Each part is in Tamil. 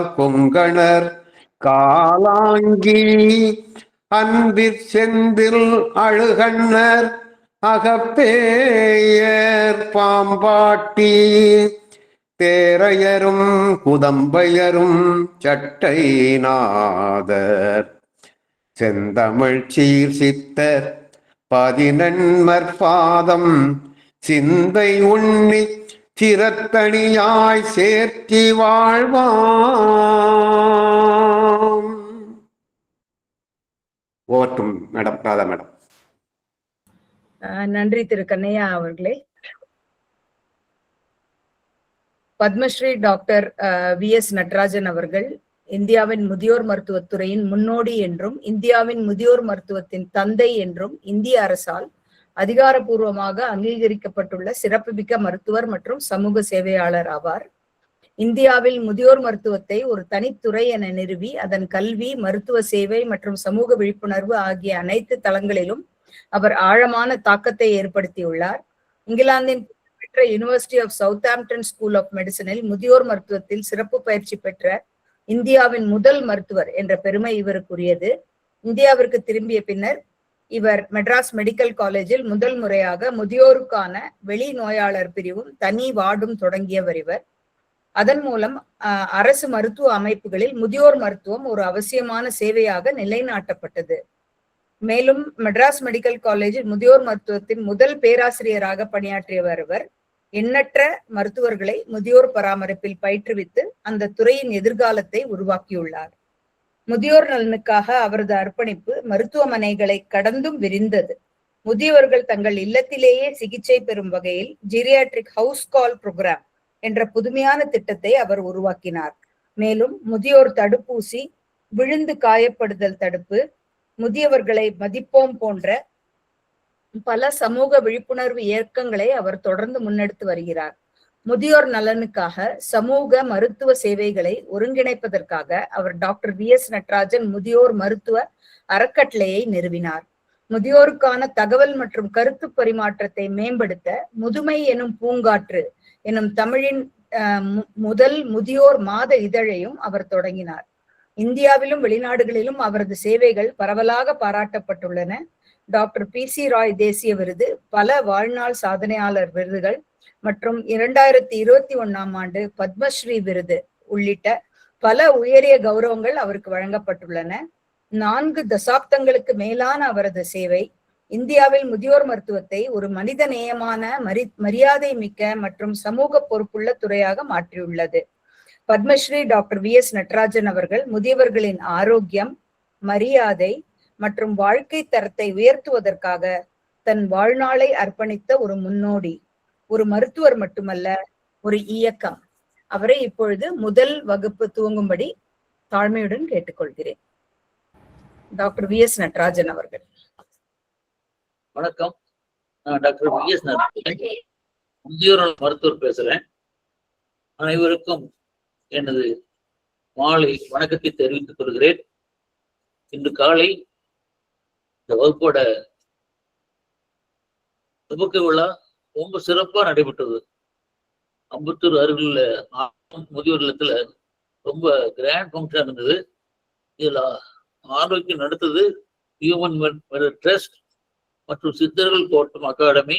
கொங்கணர். காலாங்கி அன்பிற் செந்தில் அழுகண்ணர். அகப்பேயர் பாம்பாட்டி. தேரையரும் குதம்பையரும் சட்டை நாதர். செந்தமிழ் சீர் சித்தர் பதினெண்மற்பாதம் சிந்தை உண்ணி திறத்தணியாய் சேர்த்தி வாழ்வாம். ஓவர்டும் மேடம் ராதா மேடம். ஆஹ் நன்றி திரு கண்ணையா அவர்களே. Padmashri doctor V S Natarajan அவர்கள் இந்தியாவின் முதியோர் மருத்துவத்துறையின் முன்னோடி என்றும் இந்தியாவின் முதியோர் மருத்துவத்தின் தந்தை என்றும் இந்திய அரசால் அதிகாரப்பூர்வமாக அங்கீகரிக்கப்பட்டுள்ள சிறப்புமிக்க மருத்துவர் மற்றும் சமூக சேவையாளர் ஆவார். இந்தியாவில் முதியோர் மருத்துவத்தை ஒரு தனித்துறை என நிறுவி அதன் கல்வி மருத்துவ சேவை மற்றும் சமூக விழிப்புணர்வு ஆகிய அனைத்து தளங்களிலும் அவர் ஆழமான தாக்கத்தை ஏற்படுத்தியுள்ளார். இங்கிலாந்தின் பெற்ற university of Southampton school of மெடிசனில் முதியோர் மருத்துவத்தில் சிறப்பு பயிற்சி பெற்ற இந்தியாவின் முதல் மருத்துவர் என்ற பெருமை இவருக்குரியது. இந்தியாவிற்கு திரும்பிய பின்னர் இவர் மெட்ராஸ் மெடிக்கல் காலேஜில் முதல் முறையாக முதியோருக்கான வெளி நோயாளர் பிரிவும் தனி வார்டும் தொடங்கியவர் இவர். அதன் மூலம் அரசு மருத்துவ அமைப்புகளில் முதியோர் மருத்துவம் ஒரு அவசியமான சேவையாக நிலைநாட்டப்பட்டது. மேலும் மெட்ராஸ் மெடிக்கல் காலேஜில் முதியோர் மருத்துவத்தின் முதல் பேராசிரியராக பணியாற்றியவர் இவர். எண்ணற்ற மருத்துவர்களை முதியோர் பராமரிப்பில் பயிற்றுவித்து அந்த துறையின் எதிர்காலத்தை உருவாக்கியுள்ளார். முதியோர் நலனுக்காக அவரது அர்ப்பணிப்பு மருத்துவமனைகளை கடந்தும் விரிந்தது. முதியவர்கள் தங்கள் இல்லத்திலேயே சிகிச்சை பெறும் வகையில் ஜீரியாட்ரிக் ஹவுஸ் கால் புரோகிராம் என்ற புதுமையான திட்டத்தை அவர் உருவாக்கினார். மேலும் முதியோர் தடுப்பூசி விழுந்து காயப்படுதல் தடுப்பு முதியவர்களை மதிப்போம் போன்ற பல சமூக விழிப்புணர்வு இயக்கங்களை அவர் தொடர்ந்து முன்னெடுத்து வருகிறார். முதியோர் நலனுக்காக சமூக மருத்துவ சேவைகளை ஒருங்கிணைப்பதற்காக அவர் டாக்டர் வி எஸ் நடராஜன் முதியோர் மருத்துவ அறக்கட்டளையை நிறுவினார். முதியோருக்கான தகவல் மற்றும் கருத்து பரிமாற்றத்தை மேம்படுத்த முதுமை எனும் பூங்காற்று எனும் தமிழின் முதல் முதியோர் மாத இதழையும் அவர் தொடங்கினார். இந்தியாவிலும் வெளிநாடுகளிலும் அவரது சேவைகள் பரவலாக பாராட்டப்பட்டுள்ளன. டாக்டர் பி சி ராய் தேசிய விருது பல வாழ்நாள் சாதனையாளர் விருதுகள் மற்றும் இரண்டாயிரத்தி இருபத்தி ஒண்ணாம் ஆண்டு பத்மஸ்ரீ விருது உள்ளிட்ட பல உயரிய கௌரவங்கள் அவருக்கு வழங்கப்பட்டுள்ளன. நான்கு தசாப்தங்களுக்கு மேலான அவரது சேவை இந்தியாவில் முதியோர் மருத்துவத்தை ஒரு மனித நேயமான மரி மரியாதை மிக்க மற்றும் சமூக பொறுப்புள்ள துறையாக மாற்றியுள்ளது. Padmashri doctor V S Natarajan அவர்கள் முதியவர்களின் ஆரோக்கியம் மரியாதை மற்றும் வாழ்க்கை தரத்தை உயர்த்துவதற்காக தன் வாழ்நாளை அர்ப்பணித்த ஒரு முன்னோடி ஒரு மருத்துவர் மட்டுமல்ல ஒரு இயக்கம். அவரை இப்பொழுது முதல் வகுப்பு துவங்கும்படி தாழ்மையுடன் கேட்டுக்கொள்கிறேன். டாக்டர் வி எஸ் நடராஜன் அவர்கள். வணக்கம். Doctor V S Natarajan. முதியோர் மருத்துவர் பேசுறேன். அனைவருக்கும் எனது மாலை வணக்கத்தை தெரிவித்துக் கொள்கிறேன். இன்று காலை இந்த வகுப்போட துவக்க விழா ரொம்ப சிறப்பா நடைபெற்றது. அம்பத்தூர் அருகில் முதியோர் இல்லத்துல ரொம்ப கிராண்ட் ஃபங்க்ஷன் இருந்தது இதில் ஆரோக்கியம் நடத்தது ஹியூமன் ட்ரஸ்ட் மற்றும் சித்தர்கள் கோட்டம் அகாடமி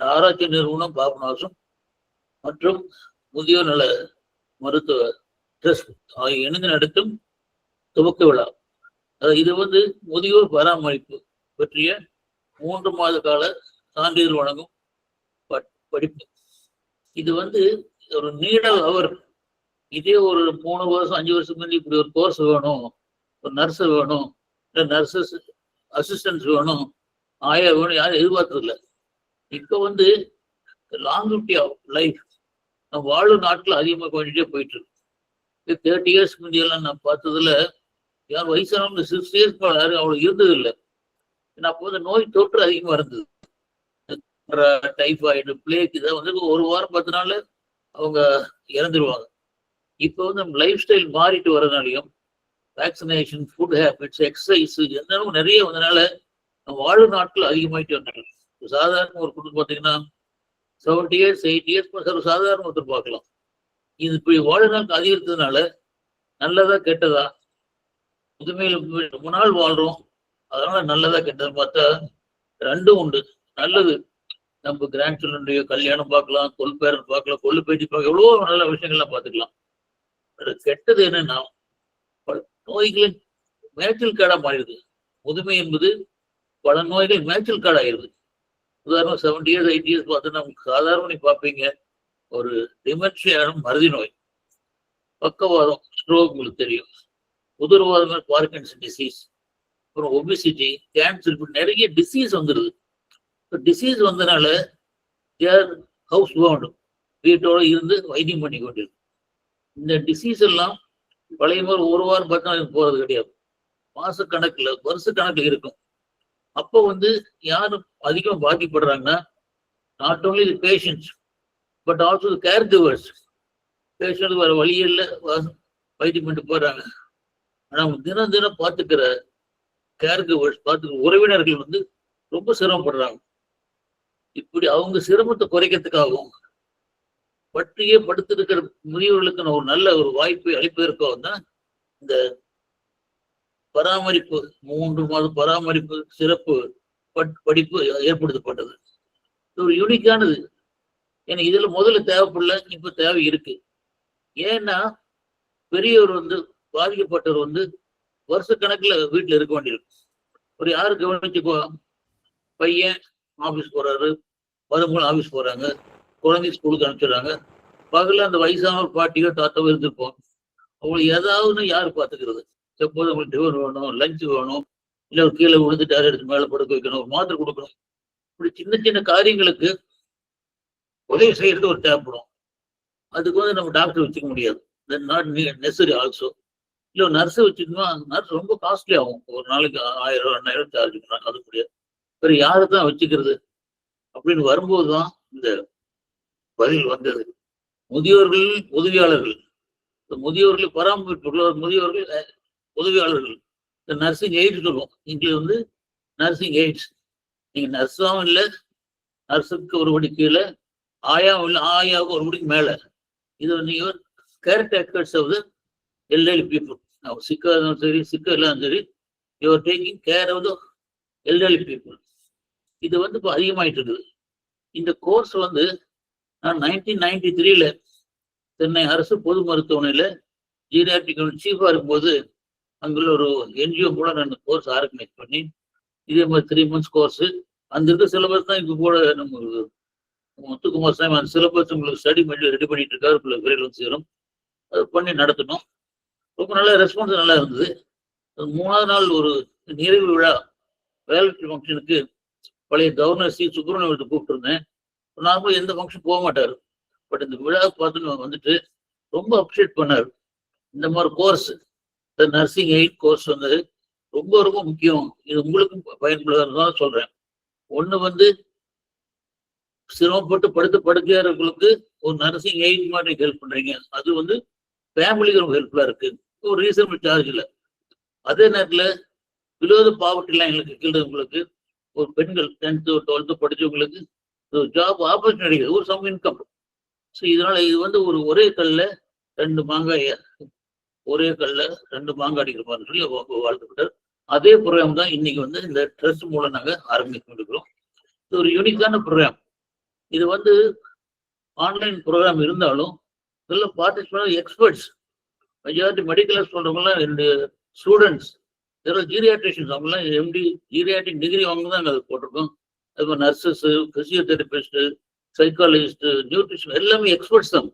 ஆராய்ச்சி நிறுவனம் பாபநாசம் மற்றும் முதியோர் நல மருத்துவ ட்ரஸ்ட் ஆகிய இணைந்து நடத்தும் துவக்க விழா. இது வந்து முதியோர் பராமரிப்பு பற்றிய மூன்று மாத கால சான்றிதழ் வழங்கும் படிப்பு. இது வந்து ஒரு நீண்ட அவர். இதே ஒரு மூணு வருஷம் அஞ்சு வருஷம் முன்னாடி இப்படி ஒரு கோர்ஸ் வேணும் ஒரு நர்ஸ் வேணும் இல்லை நர்சஸ் அசிஸ்டன்ஸ் வேணும் ஆயா வேணும் யாரும் எதிர்பார்த்ததில்லை. இப்போ வந்து லாங்குவிட்டி ஆஃப் லைஃப் நம்ம வாழும் நாட்கள் அதிகமாக குறைஞ்சிட்டே போயிட்டு இருக்கு. தேர்ட்டி இயர்ஸ் முந்தியெல்லாம் நான் பார்த்ததுல யார் வயசானவங்க சிக்ஸ் இயர்ஸ் யாரும் அவ்வளவு இருந்தது இல்லை ஏன்னா அப்போ வந்து நோய் தொற்று அதிகமாக இருந்தது. டைஃபாய்டு பிளேக் இதை வந்து ஒரு வாரம் பத்து நாள் அவங்க இறந்துருவாங்க. இப்போ வந்து நம்ம லைஃப் ஸ்டைல் மாறிட்டு வரதுனாலையும் வேக்சினேஷன் ஃபுட் ஹேபிட்ஸ் எக்ஸசைஸ் என்னென்ன நிறைய வந்தனால நம்ம வாழும் நாட்கள் அதிகமாயிட்டு வந்தாங்க சாதாரண ஒரு குடும்பம் பார்த்தீங்கன்னா செவன்டி இயர்ஸ் எயிட் இயர்ஸ் ஒரு சாதாரண ஒருத்தர் பார்க்கலாம். இது இப்படி வாழ்நாள் அதிகரித்ததுனால நல்லதா கெட்டதா புதுமையில் ரொம்ப நாள் வாழ்றோம். அதனால நல்லதா கெட்டது பார்த்தா ரெண்டும் உண்டு. நல்லது. நம்ம கிராண்ட் சில்ட்ரனுடைய கல்யாணம் பார்க்கலாம் கொல்பேரன் பார்க்கலாம் கொள்ளு பேட்டி பார்க்கலாம் எவ்வளவோ நல்ல விஷயங்கள்லாம் பார்த்துக்கலாம். அது கெட்டது என்னன்னா பல நோய்களின் மேய்ச்சல் காடா மாறிடுது. முதுமை என்பது பல நோய்கள் மேய்ச்சல் காடாயிருது உதாரணம் செவன்டி இயர்ஸ் எயிட்டி இயர்ஸ் பார்த்தோன்னா சாதாரண நீ பார்ப்பீங்க. ஒரு டிமென்ஷியான மருதி நோய். பக்கவாதம் ஸ்ட்ரோக் உங்களுக்கு தெரியும். உதர்வாதம் பார்க்கின்சன் டிசீஸ் அப்புறம் ஒபிசிட்டி கேன்சர் இப்படி நிறைய டிசீஸ் வந்துடுது இப்போ டிசீஸ் வந்தனால தேர் ஹவுஸ் பவுண்ட் வீட்டோட இருந்து வைத்தியம் பண்ணி கொண்டிருக்கு. இந்த டிசீஸ் எல்லாம் பழைய மாதிரி ஒரு வாரம் பத்து நாளைக்கு போகிறது கிடையாது. மாச கணக்கில் வருஷ கணக்கில் இருக்கும். அப்போ வந்து யாரும் அதிகம் பாதிக்கப்படுறாங்கன்னா not only the patients but also caregivers patient வேறு வழி இல்லை வைத்தியம் பண்ணிட்டு போகிறாங்க ஆனா அவங்க தினம் தினம் பார்த்துக்கிற கேர் கிவர்ஸ் பார்த்துக்கிற உறவினர்கள் வந்து ரொம்ப சிரமப்படுறாங்க. இப்படி அவங்க சிரமத்தை குறைக்கிறதுக்காகவும் பற்றியே படுத்திருக்கிற முதியவர்களுக்கு ஒரு நல்ல ஒரு வாய்ப்பை அளிப்பதற்காகவும் தான் இந்த பராமரிப்பு மூன்று மாத பராமரிப்பு சிறப்பு பட்- படிப்பு ஏற்படுத்தப்பட்டது. இது ஒரு யூனிக்கானது ஏன்னா இதுல முதல்ல தேவைப்படல இப்ப தேவை இருக்கு. ஏன்னா பெரியவர் வந்து பாதிக்கப்பட்டவர் வந்து வருஷக்கணக்குல வீட்டுல இருக்க வேண்டியிருக்கும் ஒரு யாரு கவனிச்சுக்கோ பையன் ஆபீஸ் போறாரு மருமகள் ஆபீஸ் போறாங்க குழந்தை ஸ்கூலுக்கு அனுப்பிச்சிடுறாங்க. பகல்ல அந்த வயசான பாட்டியோ தாத்தாவோ இருந்திருப்போம். அவங்களுக்கு ஏதாவது யாரு பாத்துக்கிறது எப்போதும் அவங்களுக்கு டிஃபன் வேணும் லஞ்ச் வேணும் இல்ல ஒரு கீழே விழுந்து டேர் எடுத்து மேல படுக்க வைக்கணும் ஒரு மாத்திரை கொடுக்கணும். இப்படி சின்ன சின்ன காரியங்களுக்கு உதவி செய்யறது ஒரு தேவைப்படும் அதுக்கு வந்து நம்ம டாக்டர் வச்சுக்க முடியாது. நாட் நெசரி ஆல்சோ இல்லை நர்ஸை வச்சுக்கணும் நர்ஸ் ரொம்ப காஸ்ட்லி ஆகும். ஒரு நாளைக்கு ஆயிரம் ரெண்டாயிரம் சார்ஜ் பண்ணாங்க அது முடியாது. வேறு யாரை தான் வச்சுக்கிறது? அப்படின்னு வரும்போது தான் இந்த பதில் வந்தது. முதியோர்கள் உதவியாளர்கள். இந்த முதியோர்களை பராமரிப்புள்ள முதியோர்கள் உதவியாளர்கள். இந்த நர்சிங் எய்ட் சொல்லுவோம். இங்கே வந்து நர்சிங் எய்ட்ஸ் நீங்க நர்ஸாகவும் இல்லை நர்ஸுக்கு ஒரு படி கீழே ஆயாவும் இல்லை ஆயாவுக்கு ஒரு படிக்கு மேலே. இது நீங்கள் character caretakers of the elderly people சிக்கா இருந்தாலும் சரி சிக்கா இல்லாலும் சரி your taking care of the elderly people இது வந்து இப்போ அதிகமாயிட்டு இருக்குது. இந்த கோர்ஸ் வந்து நான் நைன்டீன் நைன்டி த்ரீல சென்னை அரசு பொது மருத்துவமனையில் ஜீரியாட்ரிக் சீஃபாக இருக்கும்போது அங்குள்ள ஒரு என்ஜிஓ கூட நான் கோர்ஸ் ஆர்கனைஸ் பண்ணி இதே மாதிரி த்ரீ மந்த்ஸ் கோர்ஸு அந்த இருக்க சிலபஸ் தான் இப்போ கூட நம்ம முத்துக்குமார் சாமி அந்த சிலபஸ் உங்களுக்கு ஸ்டடி பண்ணி ரெடி பண்ணிட்டு இருக்காரு உள்ள விரைவில் வந்து சேரும். அது பண்ணி நடத்தணும். ரொம்ப நல்ல ரெஸ்பான்ஸ் நல்லா இருந்தது. மூணாவது நாள் ஒரு நிறைவு விழா வேலட்ரி ஃபங்க்ஷனுக்கு பழைய கவர்னர் சி. சுப்பிரமணியத்தை கூப்பிட்டுருந்தேன். நார்மலாக எந்த ஃபங்க்ஷன் போக மாட்டார். பட் இந்த விழாவுக்கு பார்த்துன்னு வந்துட்டு ரொம்ப அப்ரிஷியேட் பண்ணார். இந்த மாதிரி கோர்ஸ் இந்த நர்சிங் எயிட் கோர்ஸ் வந்து ரொம்ப ரொம்ப முக்கியம். இது உங்களுக்கும் பயனுள்ளதாக சொல்றேன். ஒன்று வந்து சிரமப்பட்டு படுத்து படுக்கையா இருக்கிறவங்களுக்கு ஒரு நர்சிங் எயிட் மாதிரி ஹெல்ப் பண்றீங்க. அது வந்து ஃபேமிலிக்கு ரொம்ப ஹெல்ப்ஃபுல்லாக இருக்கு. ஒரு ரீசனபிள் சார்ஜ் இல்லை. அதே நேரத்தில் விரோத பாவர்ட்டி லைனுக்கு கீழே உங்களுக்கு ஒரு பெண்கள் டென்த்து டுவெல்த்து படித்தவங்களுக்கு ஒரு ஜாப் ஆப்பர்ச்சுனிட்டி ஒரு சம் இன்கம் ஸோ இதனால இது வந்து ஒரு ஒரே கல்ல ரெண்டு மாங்காய் ஒரே கல்ல ரெண்டு மாங்காய் அடிக்கிற மாதிரி சொல்லி வாழ்த்துக்கிட்டார் அதே ப்ரோக்ராம் தான் இன்னைக்கு வந்து இந்த ட்ரஸ்ட் மூலம் நாங்கள் ஆரம்பித்து கொண்டிருக்கிறோம். இது ஒரு யூனிக்கான ப்ரோக்ராம் இது வந்து ஆன்லைன் ப்ரோக்ராம் இருந்தாலும் இதில் பார்ட்டிசிபேட் எக்ஸ்பர்ட்ஸ் மெஜாரிட்டி மெடிக்கல் சொல்கிறவங்களாம் ரெண்டு ஸ்டூடெண்ட்ஸ் இதெல்லாம் ஜீரியாட்ரிஷியன்ஸ் அவங்கலாம் எம்டி ஜீரியாட்ரிக் டிகிரி அவங்க தான் அது போட்டிருக்கோம். அது மாதிரி நர்சஸ் பிசியோதெரபிஸ்ட் சைக்காலஜிஸ்ட் நியூட்ரிஷன் எல்லாமே எக்ஸ்பர்ட்ஸ் தான்.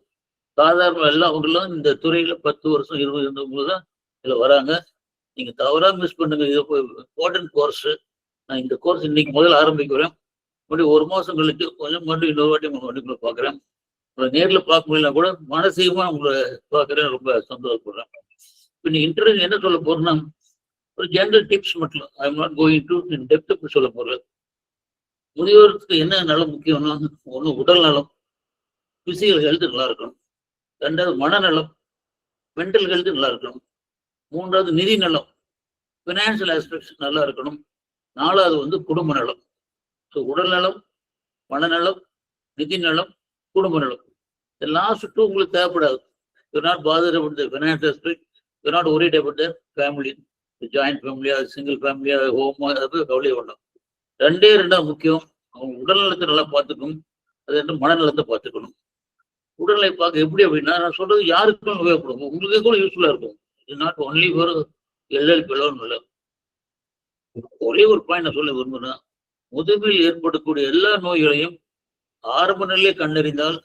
சாதாரண எல்லாம் அவங்களும் இந்த துறையில் பத்து வருஷம் இருபது இருந்தவங்க தான் இதில் வராங்க. நீங்க தவறாக மிஸ் பண்ணுங்க. இது இம்பார்ட்டன்ட் கோர்ஸு நான் இந்த கோர்ஸ் இன்னைக்கு முதல்ல ஆரம்பிக்கிறேன். மறுபடியும் ஒரு மாதம் கழிச்சு கொஞ்சம் மறுபடியும் இன்னொரு வாட்டி மறுபடியும் பார்க்குறேன். பாக்குறேன் உங்களை நேரில் பார்க்க முடியல கூட மனசீகமா உங்களை பார்க்குறேன் ரொம்ப சந்தோஷப்படுறேன். இப்போ நீ இன்டர்வியூ என்ன சொல்ல போறேன்னா ஒரு ஜென்ரல் டிப்ஸ் மட்டும். I am not going to in depth சொல்ல போறேன். முதியோருக்கு என்ன நலம் முக்கியம்னா ஒன்று உடல் நலம் பிசிக்கல் ஹெல்த் நல்லா இருக்கணும். ரெண்டாவது மனநலம் மென்டல் ஹெல்த் நல்லா இருக்கணும். மூன்றாவது நிதி நலம் ஃபினான்சியல் ஆஸ்பெக்ட்ஸ் நல்லா இருக்கணும். நாலாவது வந்து குடும்ப நலம். ஸோ உடல் நலம் மனநலம் நிதி நலம் குடும்ப நடக்கும் இந்த லாஸ்ட் டூ உங்களுக்கு தேவைப்படாது. You not bother about the finance strict you not ஒரே about த ஃபேமிலி ஜாயிண்ட் ஃபேமிலியா சிங்கிள் ஃபேமிலியா single family, கவலையை home, அது ரெண்டே ரெண்டா முக்கியம். அவங்க உடல் நலத்தை நல்லா பார்த்துக்கணும். அது ரெண்டு மனநலத்தை பார்த்துக்கணும். உடல்நிலை பார்க்க எப்படி அப்படின்னா நான் சொல்றது யாருக்கும் உபயோகப்படும். உங்களுக்கு கூட யூஸ்ஃபுல்லா இருக்கும். இது நாட் ஒன்லி ஃபார் எல்எல் பிலோன்னு இல்லை. ஒரே ஒரு பாயிண்ட் நான் சொல்ல விரும்புகிறேன் முதுமையில் ஏற்படக்கூடிய எல்லா நோய்களையும் ஆரம்ப நிலையை கண்டறிந்தால்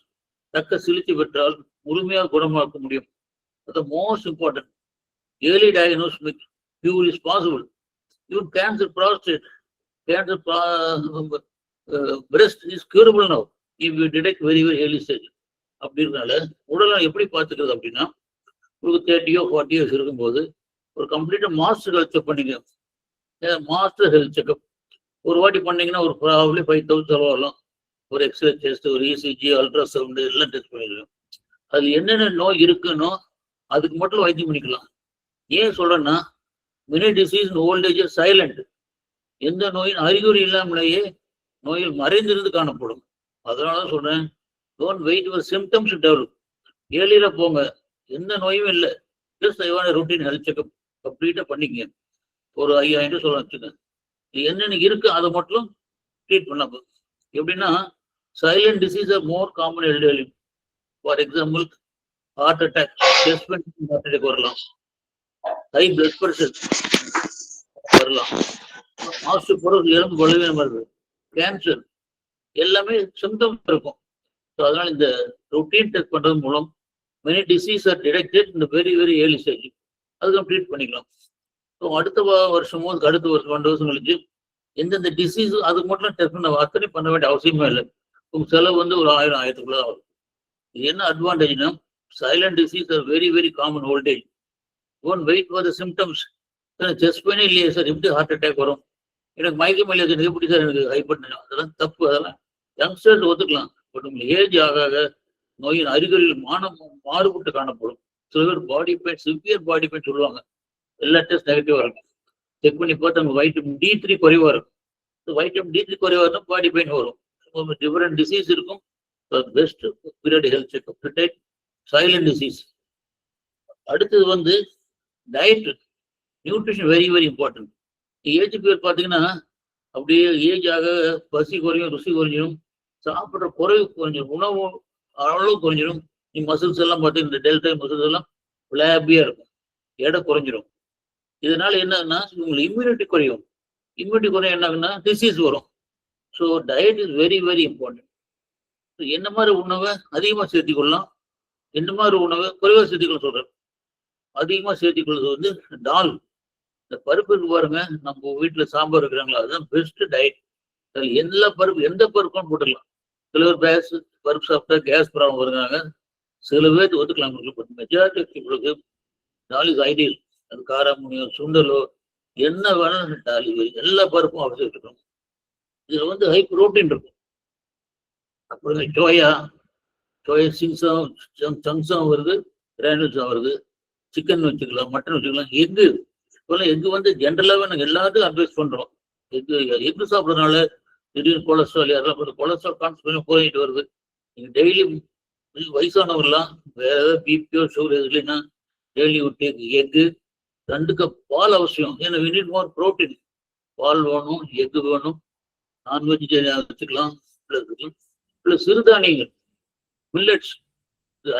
தக்க சிகிச்சை பெற்றால் முழுமையாக குணமாக்க முடியும். அது most important early diagnose cure is possible even cancer prostate cancer breast is curable now if you detect very very early stage அப்படின்றனால உடலை எப்படி பார்த்துக்கிறது அப்படின்னா உங்களுக்கு தேர்ட்டியோ ஃபார்ட்டி இயர்ஸ் இருக்கும்போது ஒரு கம்ப்ளீட்டாக மாஸ்டர் ஹெல்த் செக் பண்ணிங்க. மாஸ்டர் ஹெல்த் செக்அப் ஒரு வாட்டி பண்ணீங்கன்னா ஒரு ப்ராப்ளி ஃபைவ் தௌசண்ட் செலவாகலாம். ஒரு எக்ஸ்ரே டெஸ்ட் ஒரு இசிஜி அல்ட்ராசவுண்டு எல்லாம் டெஸ்ட் பண்ணிடுவோம் அதில் என்னென்ன நோய் இருக்குன்னோ அதுக்கு மட்டும் வைத்தியம் பண்ணிக்கலாம். ஏன் சொல்றேன்னா மினி டிசீஸ் ஓல்டேஜ் சைலண்ட் எந்த நோயின் அறிகுறி இல்லாமலேயே நோயில் மறைந்திருந்து காணப்படும். அதனால தான் சொல்றேன் don't wait for symptoms develop ஏர்லியில போங்க எந்த நோயும் இல்லை. ஜஸ்ட் ஐவான ரொட்டீன் ஹெல்த் செக்அப் கம்ப்ளீட்டாக பண்ணிக்கங்க. ஒரு ஐயாயிரம் சொல்ல வச்சுக்கோங்க. இது என்னென்ன இருக்கு அதை மட்டும் ட்ரீட் பண்ண எப்படின்னா எப்படின்னா silent disease are more common elderly for example heart attack chest heart attack வரலாம். ஹை பிளட் ப்ரெஷர் வரலாம். ஆஸ்டியோபோரோஸ் எலும்பு பலவீனம் வருது கேன்சர் எல்லாமே சிம்டம் இருக்கும். ஸோ அதனால இந்த ரொட்டீன் டெஸ்ட் பண்றது மூலம் மெனி டிசீஸ் ஆர் டிடெக்டட் இந்த வெரி வெரி ஏர்லி ஸ்டேஜ் அதுக்கு ட்ரீட் பண்ணிக்கலாம். ஸோ அடுத்த வ- வருஷமோ அதுக்கு அடுத்த வருஷம் ரெண்டு வருஷம் கழிச்சு எந்தெந்த டிசீஸ் அதுக்கு மட்டும் டெஸ்ட் பண்ண அத்தனை பண்ண வேண்டிய அவசியமே இல்லை. உங்க செலவு வந்து ஒரு ஆயிரம் ஆயிரத்துக்குள்ள வரும் இது என்ன அட்வான்டேஜ்னா silent disease are very very common old age one wait for the symptoms chest பெயினே இல்லையே சார். எப்படி ஹார்ட் அட்டாக் வரும்? எனக்கு மயக்கம் இல்லையா சார் எப்படி சார் எனக்கு ஹைப்பர் அதெல்லாம் தப்பு. அதெல்லாம் யங்ஸ்டர்ஸ் ஒத்துக்கலாம். பட் உங்களுக்கு ஏஜ் ஆக ஆக நோயின் அறிகுறிகள் மானம் மாறுபட்டு காணப்படும். சில பேர் body pain severe body pain சொல்லுவாங்க. எல்லா டெஸ்ட் நெகட்டிவாக இருக்கும். செக் பண்ணி பார்த்தா நம்ம வைட்டமின் டி த்ரீ குறைவா இருக்கும். வைட்டமின் டி த்ரீ குறைவாக இருந்தால் பாடி பெயின் வரும். டிஃபரெண்ட் டிசீஸ் இருக்கும் best period health checkup to take silent disease அடுத்தது வந்து diet nutrition very very important age பேர் பார்த்தீங்கன்னா அப்படியே ஏஜ் ஆக பசி குறையும் ருசி குறைஞ்சிடும் சாப்பிட்ற குறைவு குறைஞ்சிடும் உணவு அளவு குறைஞ்சிடும் நீ மசில்ஸ் எல்லாம் பார்த்தீங்கன்னா இந்த டெல்டா மசில்ஸ் எல்லாம் ஃபிளாபியா இருக்கும். எடை குறைஞ்சிரும். இதனால என்னன்னா உங்களுக்கு இம்யூனிட்டி குறையும். இம்யூனிட்டி குறையும் என்ன ஆகுன்னா டிசீஸ் வரும். So diet is very very important என்ன மாதிரி உணவை அதிகமாக சேர்த்திக்கொள்ளலாம்? என்ன மாதிரி உணவை குறைவாக சேர்த்திக்கொள்ள சொல்கிறேன் அதிகமாக சேர்த்திக்கொள்வது வந்து டால் இந்த பருப்பு இருக்கு பாருங்க நம்ம வீட்டில் சாம்பார் இருக்கிறாங்களா அதுதான் பெஸ்ட் டயட் அதில் எல்லா பருப்பு எந்த பருப்பும் போட்டுக்கலாம். சில பேர் கேஸ் பருப்பு சாப்பிட்டா கேஸ் ப்ராப்ளம் வருகிறாங்க சில பேருக்கு ஒத்துக்கலாம் பட் மெஜாரிட்டி பீப்புளுக்கு டால் இஸ் ஐடியல் அது காராமுனியோ சுண்டலோ என்ன வேணாலும் டால் எல்லா பருப்பும் அவசியம் இருக்கணும் இதுல வந்து ஹை புரோட்டீன் இருக்கும். அப்புறம் சோயா சோயா சிங்ஸும் சங்ஸும் வருது கிரானுல்ஸும் வருது. சிக்கன் வச்சுக்கலாம் மட்டன் வச்சுக்கலாம். எக்கு இப்போல்லாம் எக்கு வந்து ஜென்ரலாகவே நாங்கள் எல்லாத்தையும் அட்வைஸ் பண்ணுறோம் எக்கு எக்கு சாப்பிட்றதுனால திடீர்னு கொலஸ்ட்ரால் யாரெல்லாம் கொலஸ்ட்ரால் கான்சன்ட்ரேஷன் போயிட்டு வருது. நீங்கள் டெய்லி வயசானவர்லாம் வேற ஏதாவது பிபியோ சுகர் எது இல்லைன்னா டெய்லி விட்டு எக்கு ரெண்டு கப் பால் அவசியம். ஏன்னா வி நீட் மோர் ப்ரோட்டீன் பால் வேணும் எக்கு வேணும். நான்வெஜ் எடுத்துக்கலாம். வச்சுக்கலாம் ப்ளஸ் சிறுதானியங்கள். Millets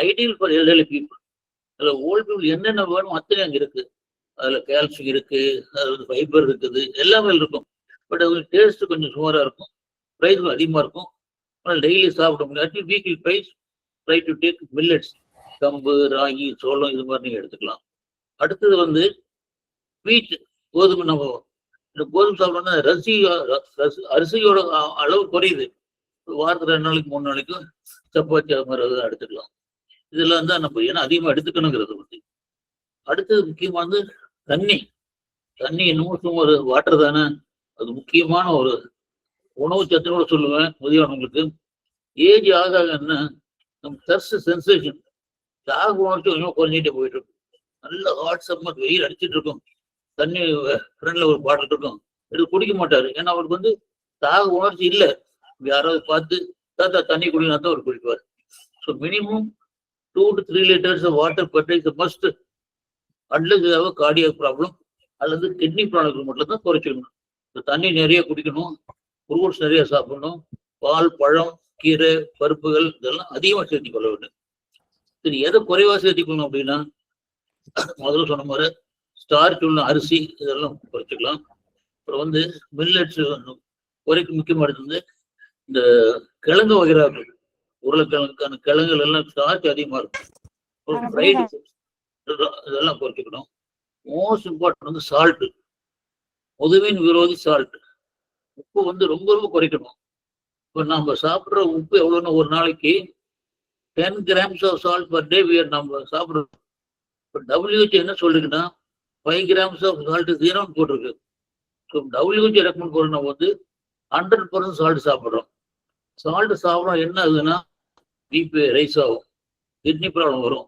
ideal for elderly people அதில் ஓல்டு பீப்புள் என்னென்ன வேணும் அத்தனை அங்கே இருக்கு. அதில் கால்சியம் இருக்கு அதில் வந்து ஃபைபர் இருக்குது எல்லாமே இருக்கும். பட் அது டேஸ்ட் கொஞ்சம் சுமாராக இருக்கும். ப்ரைஸ் அதிகமாக இருக்கும். ஆனால் டெய்லி சாப்பிட முடியாது weekly thrice try to take millets கம்பு ராகி சோளம் இது மாதிரி நீங்கள் எடுத்துக்கலாம். அடுத்தது வந்து வீட் கோதுமை நம்ம இந்த கோதுமை சாப்பிட்டோம்னா ரசி ரசி- அரிசியோட அளவு குறையுது. வாரத்துக்கு ரெண்டு நாளைக்கு மூணு நாளைக்கு சப்பாத்தி அது மாதிரி எடுத்துக்கலாம். இதெல்லாம் தான் நம்ம ஏன்னா அதிகமாக எடுத்துக்கணுங்கிறத பற்றி அடுத்தது முக்கியமானது தண்ணி. தண்ணி என்னமோ சும்மா ஒரு வாட்டர் தானே. அது முக்கியமான ஒரு உணவு சத்துனோட கூட சொல்லுவேன் உதவியானவங்களுக்கு ஏஜ் ஆக ஆக என்ன நம்ம தர்ஸ் சென்சேஷன் தாக உணர்ச்சி கொஞ்சம் குறைஞ்சிட்டே போயிட்டு இருக்கும் நல்ல ஹாட் சம்மர் வெயில் அடிச்சிட்டு இருக்கும். தண்ணி ஃப்ரெண்ட்ல ஒரு பாட்டில் இருக்கும். எடுத்து குடிக்க மாட்டாரு. ஏன்னா அவருக்கு வந்து தாக உணர்ச்சி இல்லை. யாராவது பார்த்து தாத்தா தண்ணி குடினா தான் அவர் குடிப்பார். So minimum two to three litres water per is is a at least ஏதாவது கார்டியாக் ப்ராப்ளம் அல்லது கிட்னி ப்ராப்ளம் மட்டும் தான் குறைச்சிக்கணும் தண்ணி நிறைய குடிக்கணும். ஃப்ரூட்ஸ் நிறைய சாப்பிடணும். பால் பழம் கீரை பருப்புகள் இதெல்லாம் அதிகமாக சேர்த்து கொள்ள வேண்டும். சரி எதை குறைவா சேர்த்துக்கணும் அப்படின்னா முதல்ல சொன்ன மாதிரி ஸ்டார்ச் உள்ள அரிசி இதெல்லாம் குறைச்சிக்கலாம். அப்புறம் வந்து மில்லட்ஸ் குறைக்கு முக்கியமானது வந்து இந்த கிழங்கு வகைராக்கள் உருளைக்கிழங்குக்கான கிழங்குகள் எல்லாம் ஸ்டார்ச் அதிகமா இருக்கும். ஃப்ரைடு இதெல்லாம் குறைச்சிக்கணும். மோஸ்ட் இம்பார்ட்டன்ட் வந்து சால்ட் உதவின் விரோதி சால்ட் உப்பு வந்து ரொம்ப ரொம்ப குறைக்கணும். இப்போ நம்ம சாப்பிட்ற உப்பு எவ்வளோன்னு ஒரு நாளைக்கு ten grams of salt per day we're நம்ம சாப்பிட்றோம். இப்போ டபிள்யூஹெச் என்ன சொல்லுதுன்னா ஃபைவ் கிராம்ஸ் ஆஃப் சால்ட் ஜீரோன்னு போட்டிருக்கு. ஸோ டபிள்யூஹெச் ரெக்கமெண்ட் பண்ண வந்து ஹண்ட்ரட் பர்சன்ட் சால்ட் சாப்பிட்றோம். சால்ட் சாப்பிட்றோம் என்ன ஆகுதுன்னா பிபி ரைஸ் ஆகும். கிட்னி ப்ராப்ளம் வரும்.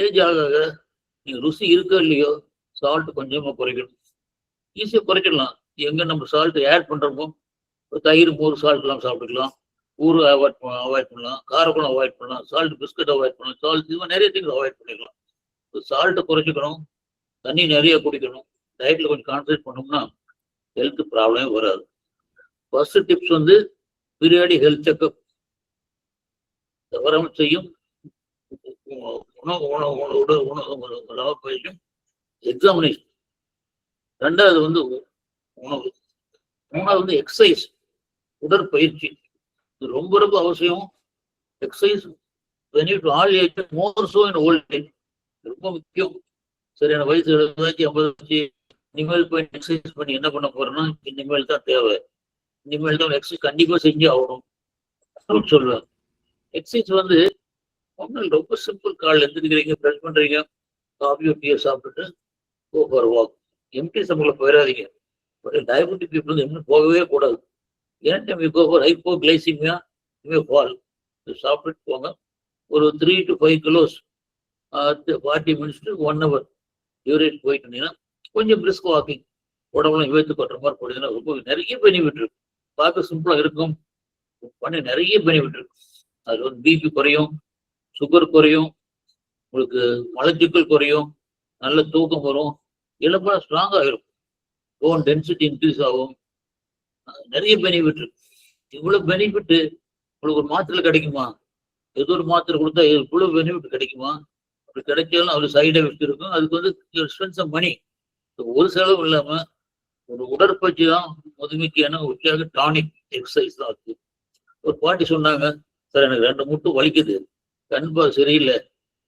ஏஜ் ஆக ஆக நீங்கள் ருசி இருக்கோ இல்லையோ சால்ட் கொஞ்சமாக குறைக்கணும். ஈஸியாக குறைச்சிடலாம். எங்கே நம்ம சால்ட் ஆட் பண்ணுறோமோ தயிர் மோர் சால்ட்லாம் சாப்பிட்டுக்கலாம். ஊறு அவாய்ட் அவாய்ட் பண்ணலாம். காரக்குளம் அவாய்ட் பண்ணலாம். சால்ட் பிஸ்கட் அவாய்ட் பண்ணலாம். சால்ட் இது மாதிரி நிறைய திங்ஸ் அவாய்ட் பண்ணிக்கலாம். சால்ட்டை குறைச்சிக்கணும். தண்ணி நிறைய குடிக்கணும் டயட்ல கொஞ்சம் கான்சன்ட்ரேட் பண்ணோம்னா ஹெல்த் ப்ராப்ளமே வராது ஃபர்ஸ்ட் டிப்ஸ் வந்து பீரியாடி ஹெல்த் செக்அப் தவறாமல் செய்யும் உணவு உணவு உணவு உணவு உணவு பயிற்சியும் எக்ஸாமினேஷன் ரெண்டாவது வந்து உணவு மூணாவது வந்து எக்ஸசைஸ் உடற்பயிற்சி இது ரொம்ப ரொம்ப அவசியம் exercise benefit all age more so in old age ரொம்ப முக்கியம் சரியான வயசு எழுபதாச்சு ஐம்பதாச்சு இனிமேல் போய் எக்ஸசைஸ் பண்ணி என்ன பண்ண போறேன்னா இனிமேல் தான் தேவை. இனிமேல் தான் எக்ஸசைஸ் கண்டிப்பாக செஞ்சு ஆகணும். அப்படின்னு சொல்லுவேன் எக்ஸசைஸ் வந்து ஒன்றும் ரொம்ப சிம்பிள் காலைல எழுந்திருக்கிறீங்க ப்ரெஷ் பண்ணுறீங்க காஃபியோ டீயோ சாப்பிட்டுட்டு கோ ஃபார் வாக் எம்டி சம்பளம் போயிடாதீங்க டயபெட்டிக் பீப்புள் வந்து எம்னு போகவே கூடாது. ஏன்னா time go for hypoglycaemia இனிமேல் ஃபால் சாப்பிட்டுட்டு போங்க. ஒரு three to five kilos forty minutes to one hour urine போயிட்டு இருந்தீங்கன்னா கொஞ்சம் பிரிஸ்க் வாக்கிங் உடம்புல இழுத்து கொட்டுற மாதிரி போடுதுன்னா ரொம்ப நிறைய பெனிஃபிட் இருக்கு பார்க்க சிம்பிளா இருக்கும். பண்ணி நிறைய பெனிஃபிட் இருக்கு அது வந்து பிபி குறையும் சுகர் குறையும் உங்களுக்கு மலச்சிக்கல் குறையும் நல்ல தூக்கம் வரும் இளப்பா ஸ்ட்ராங் இருக்கும். போன் டென்சிட்டி இன்க்ரீஸ் ஆகும். நிறைய பெனிஃபிட் இருக்கு. இவ்வளவு பெனிஃபிட் உங்களுக்கு ஒரு மாத்திரை கிடைக்குமா? ஏதோ ஒரு மாத்திரை கொடுத்தா இவ்வளவு பெனிஃபிட் கிடைக்குமா? அப்படி கிடைச்சாலும் அது சைடு எஃபெக்ட் இருக்கும். அதுக்கு வந்து எக்ஸ்பென்ஸ் மணி ஒரு செலவு இல்லாம ஒரு உடற்பயிற்சி தான் முதுமைக்கான உற்சாக டானிக் எக்ஸசைஸ் தான் இருக்கு ஒரு பாட்டி சொன்னாங்க சார் எனக்கு ரெண்டு முட்டு வலிக்குது. கண்பா சரியில்லை.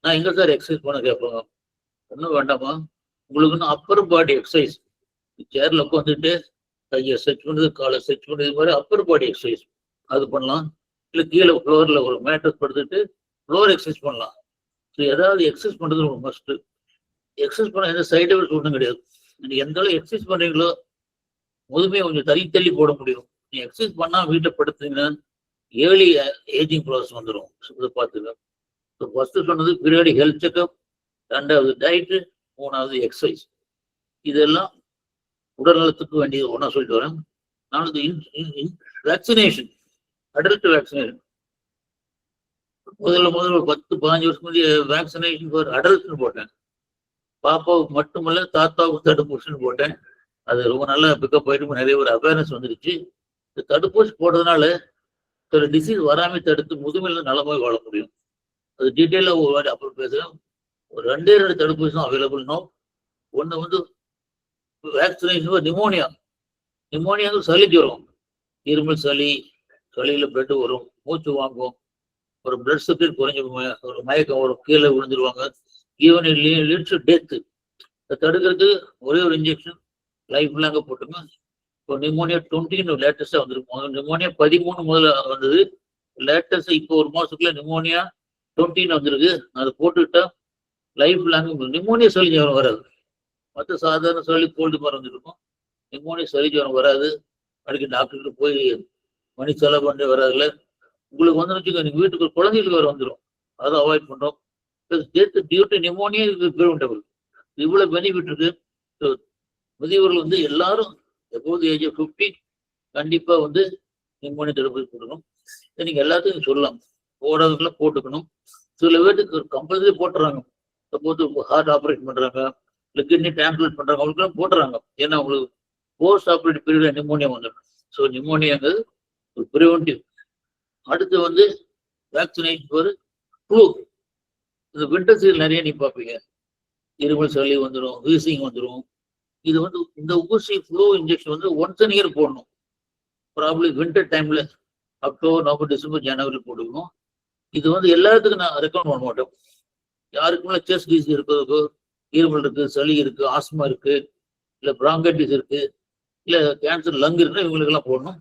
நான் எங்க சார் எக்ஸசைஸ் பண்ண கேட்பாங்க? ஒன்றும் வேண்டாமா உங்களுக்குன்னு அப்பர் பாடி எக்ஸசைஸ் சேர்ல உட்காந்துட்டு கையை ஸ்ட்ரெச் பண்ணுறது காலை ஸ்ட்ரெச் பண்ணுறது இது மாதிரி அப்பர் பாடி எக்ஸசைஸ் அது பண்ணலாம். இல்லை கீழே ஃப்ளோரில் ஒரு மேட்டர் படுத்துட்டு ஃப்ளோர் எக்ஸசைஸ் பண்ணலாம். ஏதாவது எக்ஸசைஸ் பண்ணுறது ஒரு மஸ்ட்டு எக்ஸசைஸ் பண்ண எந்த சைட் எஃபெக்ட் ஒன்றும் கிடையாது. நீங்கள் எந்த அளவு எக்ஸசைஸ் பண்ணுறீங்களோ முதுமையை கொஞ்சம் தள்ளி தள்ளி போட முடியும். நீங்கள் எக்ஸசைஸ் பண்ணால் வீட்டில் படுத்துங்கன்னா ஏர்லி ஏஜிங் ப்ராசஸ் வந்துடும் இதை பார்த்துக்கலாம் ஸோ ஃபஸ்ட்டு சொன்னது பிரியாடி ஹெல்த் செக்அப் ரெண்டாவது டயட்டு மூணாவது எக்ஸசைஸ் இதெல்லாம் உடல்நலத்துக்கு வேண்டியது ஒன்றா சொல்லிட்டு வரேன். நானும் வேக்சினேஷன் அடல்ட் வேக்சினேஷன் முதல்ல முதல்ல பத்து பதினஞ்சு வருஷம் முந்தைய வேக்சினேஷன் ஃபார் அடல்ட்னு போட்டேன். பாப்பாவுக்கு மட்டுமல்ல தாத்தாவுக்கு தடுப்பூசின்னு போட்டேன். அது ரொம்ப நல்லா பிக்கப் ஆகிட்டு நிறைய ஒரு அவேர்னஸ் வந்துருச்சு. இந்த தடுப்பூசி போடுறதுனால சில டிசீஸ் வராமல் தடுத்து முதுமையில நலமாக வாழ முடியும். அது டீட்டெயிலாக ஒரு வாட்டி அப்புறம் பேசுகிறேன் ஒரு ரெண்டே ரெண்டு தடுப்பூசி தான் அவைலபிள்னோ ஒன்று வந்து வேக்சினேஷன் நிமோனியா நிமோனியா வந்து சளி ஜுரம் இருமல் சளி சளியில் பிளட்டு வரும். மூச்சு வாங்கும். ஒரு பிளட் சர்க்குலேட் குறைஞ்சு ஒரு மயக்கம் ஒரு கீழே விழுந்துருவாங்க. ஈவன் லீட்ஸ் டெத்து தடுக்கிறதுக்கு ஒரே ஒரு இன்ஜெக்ஷன் லைஃப் லாங்க போட்டுங்க இப்போ நிமோனியா டுவெண்ட்டின்னு லேட்டஸ்டாக வந்துருக்கும் நிமோனியா பதிமூணு முதல்ல வந்தது. லேட்டஸ்ட் இப்போ ஒரு மாதத்துக்குள்ள நிமோனியா டுவெண்ட்டின்னு வந்திருக்கு. அதை போட்டுக்கிட்டா லைஃப் லாங் நிமோனியா சளி ஜுரம் வராது. மற்ற சாதாரண சளி கோல்டு மாதிரி வந்துருக்கும் நிமோனியா சளி ஜுரம் வராது. அடிக்க டாக்டர்கிட்ட போய் மணி செலவு பண்ணி வராதுல உங்களுக்கு வந்து வச்சுக்கோ வீட்டுக்கு குழந்தைகளுக்கு வேறு வந்துடும் அதை அவாய்ட் பண்றோம். Death due to pneumonia preventable இவ்வளோ பெனிஃபிட் இருக்கு. முதியவர்கள் வந்து எல்லாரும் எப்போது ஏஜ் ஃபிஃப்டி கண்டிப்பாக வந்து நிமோனியா தடுப்பூசி போட்டுக்கணும். இதை நீங்க எல்லாத்துக்கும் சொல்லலாம். போடாதவங்கள போட்டுக்கணும். சில பேருக்கு கம்பல்சரி போட்டுறாங்க. சப்போஸ் ஹார்ட் ஆப்ரேட் பண்றாங்க. இல்லை கிட்னி டிரான்ஸ்பிளேட் பண்றாங்க. அவங்களுக்குலாம் போட்டுறாங்க. ஏன்னா அவங்களுக்கு போஸ்ட் ஆப்ரேட் பீரியட் நிமோனியா வந்துடும். ஸோ நிமோனியாங்கிறது ஒரு ப்ரிவென்டிவ் அடுத்து வந்து வேக்சினேஷன் ஒரு ஃப்ளூ இந்த வின்டர் சீசன் நிறைய நீ பார்ப்பீங்க. இருமல் சளி வந்துடும் வீசிங் வந்துடும் இது வந்து இந்த ஊசி ஃப்ளூ இன்ஜெக்ஷன் வந்து ஒன்ஸ் அன் இயர் போடணும். ப்ராப்ளி வின்டர் டைம்ல அக்டோபர் நவம்பர் டிசம்பர் ஜனவரி போட்டுக்கணும். இது வந்து எல்லாத்துக்கும் நான் ரெக்கமெண்ட் பண்ண மாட்டேன் யாருக்குமே செஸ்ட் டிசி இருக்கிறதுக்கோ இருமல் இருக்கு சளி இருக்கு ஆஸ்மா இருக்கு இல்லை பிராங்கைட்டிஸ் இருக்கு இல்லை கேன்சர் லங் இருக்குன்னா இவங்களுக்கெல்லாம் போடணும்.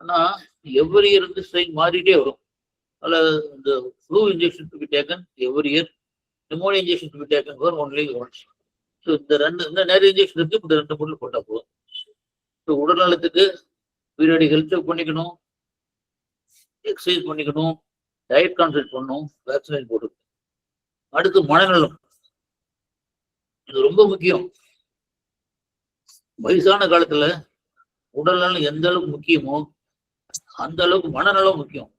ஆனால் எவ்ரி இயர் வந்து ஸ்ட்ரெயின் மாறிட்டே வரும். அதில் இந்த flu injection to be taken every year pneumonia injection to be taken for only once so இந்த ரெண்டு இந்த நிறைய இன்ஜெக்ஷன் இருக்கு இந்த ரெண்டு பொருள் போட்டால் போதும். ஸோ உடல் நலத்துக்கு பீரியடி ஹெல்த் செக் பண்ணிக்கணும் எக்ஸசைஸ் பண்ணிக்கணும் டயட் கான்சென்ட் பண்ணணும் வேக்சினேஷன் போட்டுக்கணும். அடுத்து மனநலம். இது ரொம்ப முக்கியம். வயசான காலத்துல உடல் நலம் எந்த அளவுக்கு முக்கியமோ அந்த அளவுக்கு மனநலம் முக்கியம்.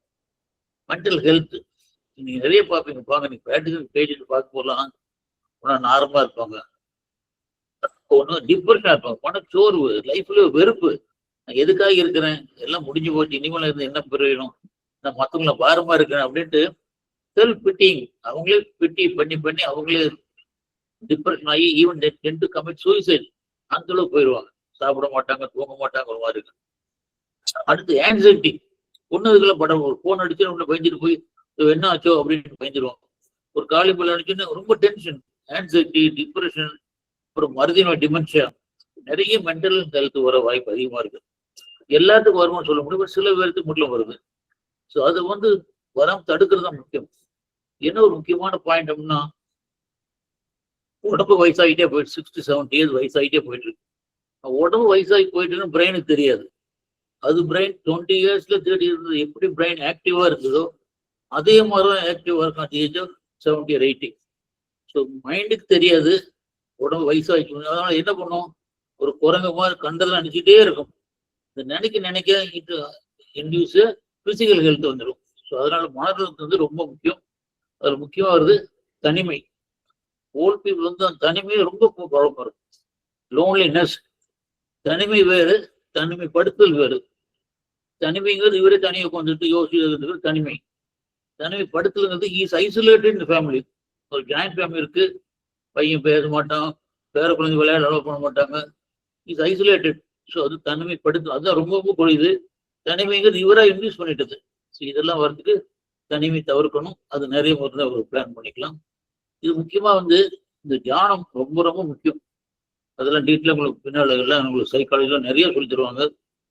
மென்டல் ஹெல்த் நீங்க நிறைய பார்ப்பீங்க பாங்க. நீங்க பேட்டுக்கு பேசிட்டு பார்க்க போகலாம். நார்மலா இருப்பாங்க. ஒன்று டிப்ரெஷனா இருப்பாங்க. மனச்சோர்வு லைஃப்ல வெறுப்பு. நான் எதுக்காக இருக்கிறேன்? எல்லாம் முடிஞ்சு போச்சு. இனிமேல் இருந்து என்ன பிரயோஜனம் நான் மற்றவங்கள பாரமா இருக்கிறேன் அப்படின்ட்டு செல்ஃப் பிட்டிங் அவங்களே பிட்டி பண்ணி பண்ணி அவங்களே டிப்ரெஷன் ஆகி even tend to commit suicide அந்த அளவுக்கு போயிடுவாங்க. சாப்பிட மாட்டாங்க தூங்க மாட்டாங்க ஒரு மாதிரி இருக்கு அடுத்து ஆன்சைட்டி பொண்ணுக்கெல்லாம் படம் ஒரு ஃபோன் அடிச்சு உள்ள பயந்துட்டு போய் என்ன ஆச்சோ? அப்படின்னு பயந்துருவோம் ஒரு காலி பிள்ளை ரொம்ப டென்ஷன் ஆன்சைட்டி டிப்ரெஷன் அப்புறம் மருதின டிமென்ஷியா நிறைய மென்டல் ஹெல்த் வர வாய்ப்பு அதிகமா இருக்கு. எல்லாத்துக்கும் வருமானு சொல்ல முடியும் சில பேருக்கு மட்டும் வருது. ஸோ அதை வந்து வராம தடுக்கிறது தான் முக்கியம். என்ன ஒரு முக்கியமான பாயிண்ட் அப்படின்னா உடம்பு வயசாகிட்டே போயிட்டு சிக்ஸ்டி செவன்டி இயர்ஸ் வயசாகிட்டே போயிட்டு இருக்கு உடம்பு வயசாகி போயிட்டுன்னு பிரெயினுக்கு தெரியாது. அது பிரெயின் டுவெண்ட்டி இயர்ஸ்ல தேர்ட்டி இயர்ஸ் எப்படி பிரெயின் ஆக்டிவா இருக்குதோ அதே மாதிரி தான் ஆக்டிவா இருக்கும் at age of seventy eighty so மைண்டுக்கு தெரியாது. உடம்பு வயசாகிச்சு அதனால என்ன பண்ணும்? ஒரு குரங்கு மாதிரி கண்டெல்லாம் நினைச்சிட்டே இருக்கும். இந்த நினைக்க நினைக்க இட்டு இன்டியூஸ் பிசிக்கல் ஹெல்த் வந்துடும் ஸோ அதனால மனநலத்து வந்து ரொம்ப முக்கியம். அதில் முக்கியமாக வருது தனிமை. ஓல்ட் பீப்புள் வந்து அந்த தனிமையை ரொம்ப குழப்பம் இருக்கும் லோன்லினஸ் தனிமை வேறு தனிமைப்படுத்தல் வேறு. தனிமைங்கிறது இவரே தனியாக உட்காந்துட்டு யோசிக்கிறது தனிமை. தனிமைப்படுத்தலுங்கிறது இஸ் ஐசோலேட்டட் இந்த ஃபேமிலி ஒரு ஜாயிண்ட் ஃபேமிலி இருக்கு. பையன் பேச மாட்டான். பேர குழந்தை விளையாட அலோவ் பண்ண மாட்டாங்க. இஸ் ஐசோலேட்டட் ஸோ அது தனிமைப்படுத்தல் அதுதான் ரொம்ப ரொம்ப குறையுது தனிமைங்கிறது இவராக இன்க்ரீஸ் பண்ணிட்டது. ஸோ இதெல்லாம் வர்றதுக்கு தனிமை தவிர்க்கணும். அது நிறைய முறை அவர் பிளான் பண்ணிக்கலாம். இது முக்கியமா வந்து இந்த தியானம் ரொம்ப ரொம்ப முக்கியம். அதெல்லாம் டீட்டெயிலாக உங்களுக்கு பின்னால் எல்லாம் உங்களுக்கு சைக்காலஜிலாம் நிறைய சொல்லி தருவாங்க.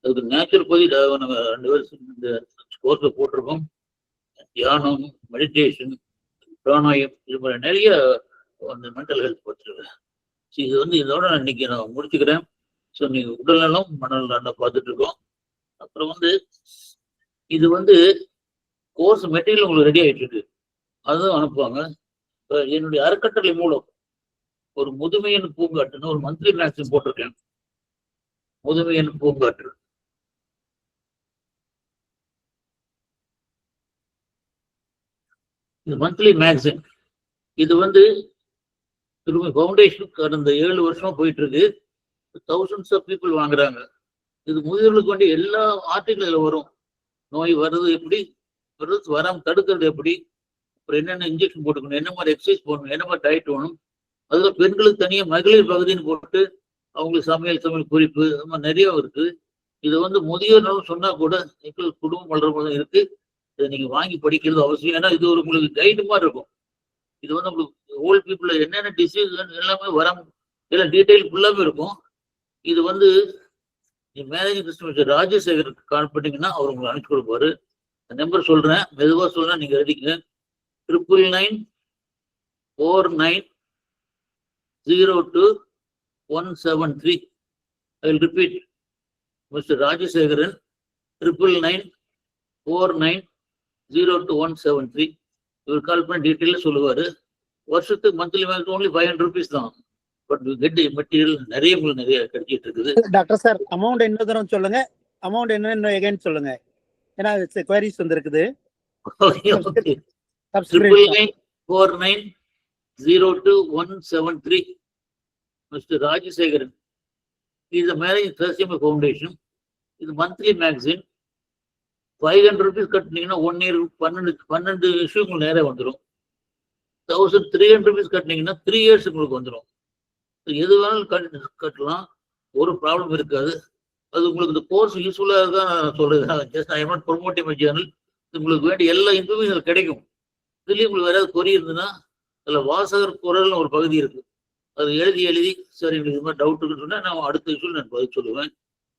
அதுக்கு நேச்சுரல் பதி நம்ம ரெண்டு பேரும் இந்த கோர்ஸில் போட்டிருக்கோம். தியானம் மெடிடேஷன் பிராணாயம் இது மாதிரி நிறைய அந்த மென்டல் ஹெல்த் பற்றிருக்கேன் ஸோ இது வந்து இதோட நான் இன்னைக்கு நான் முடிச்சுக்கிறேன். ஸோ நீங்கள் உடல்நலம் மனநலம் பார்த்துட்டு இருக்கோம். அப்புறம் வந்து இது வந்து கோர்ஸ் மெட்டீரியல் உங்களுக்கு ரெடி ஆகிட்டு இருக்கு. அதுவும் அனுப்புவாங்க. இப்போ என்னுடைய அறக்கட்டளை மூலம் ஒரு முதுமையின் பூங்காட்டுன்னு ஒரு மந்த்லி மேக்ஸிம் போட்டிருக்கேன். முதுமையின் பூங்காற்று இது மந்த்லி மேக்சின் இது வந்து திரும்ப ஃபவுண்டேஷனுக்கு கடந்த ஏழு வருஷமா போயிட்டு இருக்கு தௌசண்ட்ஸ் ஆஃப் பீப்புள் வாங்குறாங்க. இது முதியோர்களுக்கு வேண்டிய எல்லா ஆர்டிகிள் வரும். நோய் வர்றது எப்படி? வர்றது வராமல் தடுக்கிறது எப்படி? அப்புறம் என்னென்ன இன்ஜெக்ஷன் போட்டுக்கணும்? என்ன மாதிரி எக்ஸசைஸ் போடணும்? என்ன மாதிரி டயட் வேணும் அதில் பெண்களுக்கு தனியாக மகளிர் பகுதின்னு போட்டு அவங்களுக்கு சமையல் சமையல் குறிப்பு அது மாதிரி நிறைய இருக்கு. இது வந்து முதியோர் சொன்னா கூட எங்கள் குடும்பம் வளர்றது மாதிரி இருக்கு. இதை நீங்க வாங்கி படிக்கிறது அவசியம். ஏன்னா இது ஒரு உங்களுக்கு கைடு மாதிரி இருக்கும். இது வந்து உங்களுக்கு ஓல்ட் பீப்புள் என்னென்ன டிசீஸ் எல்லாமே வராம எல்லாம் டீட்டெயில் ஃபுல்லாமே இருக்கும். இது வந்து மேனேஜிங் சிஸ்டம் ராஜசேகருக்கு கால் பண்ணீங்கன்னா அவர் உங்களுக்கு அனுப்பிச்சு கொடுப்பாரு. நம்பர் சொல்றேன். மெதுவாக சொல்றேன் நீங்க எழுதிக்கங்க triple nine four nine zero two one seven three I will repeat mister Rajasekaran triple nine four nine zero two one seven three இவர் கால் பண்ணி டீட்டெயிலாக சொல்லுவார். வருஷத்துக்கு monthly max only five hundred rupees தான். பட் கெட் மெட்டீரியல் நிறைய உங்களுக்கு நிறைய கிடைச்சிட்டு இருக்குது. டாக்டர் சார் அமௌண்ட் என்ன தரம் சொல்லுங்க? அமௌண்ட் என்ன எகைன் சொல்லுங்க? ஏன்னா குவரிஸ் வந்திருக்குது. Triple nine four nine zero two one seven three mister Rajasekaran இது மேரேஜ் சசியம ஃபவுண்டேஷன் இது monthly magazine five hundred rupees கட்டினீங்கன்னா ஒன் இயர் பன்னெண்டு பன்னெண்டு இஷ்யூ உங்களுக்கு நேரே வந்துடும் தௌசண்ட் த்ரீ ஹண்ட்ரட் ருபீஸ் கட்டினீங்கன்னா த்ரீ இயர்ஸ் உங்களுக்கு வந்துடும் எது வேணாலும் கட் கட்டலாம். ஒரு ப்ராப்ளம் இருக்காது. அது உங்களுக்கு இந்த கோர்ஸ் யூஸ்ஃபுல்லாக தான் நான் சொல்கிறேன் just I not promoting my channel உங்களுக்கு வேண்டிய எல்லா இன்ஃபர்மேஷன் கிடைக்கும். இதுலேயும் உங்களுக்கு வேற ஏதாவது கொரி இருந்ததுன்னா அதில் வாசகர் குரல்னு ஒரு பகுதி இருக்குது அது எழுதி எழுதி சரி எங்களுக்கு இது மாதிரி டவுட் இருக்குன்னு நான் அடுத்த இஷ்யூ நான் பதில் சொல்லுவேன்.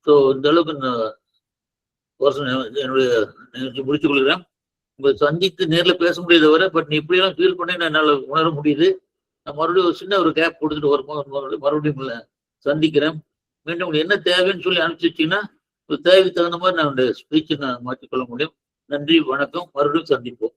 ஸோ இந்த அளவுக்கு நான் என்னுடைய நிகழ்ச்சி முடித்துக் கொள்கிறேன். உங்களை சந்தித்து நேரில் பேச முடியாத வரை பட் நீ இப்படியெல்லாம் ஃபீல் பண்ணி நான் என்னால் உணர முடியுது. நான் மறுபடியும் ஒரு சின்ன ஒரு கேப் கொடுத்துட்டு வரும்போது மறுபடியும் உங்களை சந்திக்கிறேன். மீண்டும் உங்களுக்கு என்ன தேவைன்னு சொல்லி அனுப்பிச்சிச்சிங்கன்னா ஒரு தேவைக்கு தகுந்த மாதிரி நான் ஸ்பீச்சை நான் மாற்றிக்கொள்ள முடியும். நன்றி வணக்கம். மறுபடியும் சந்திப்போம்.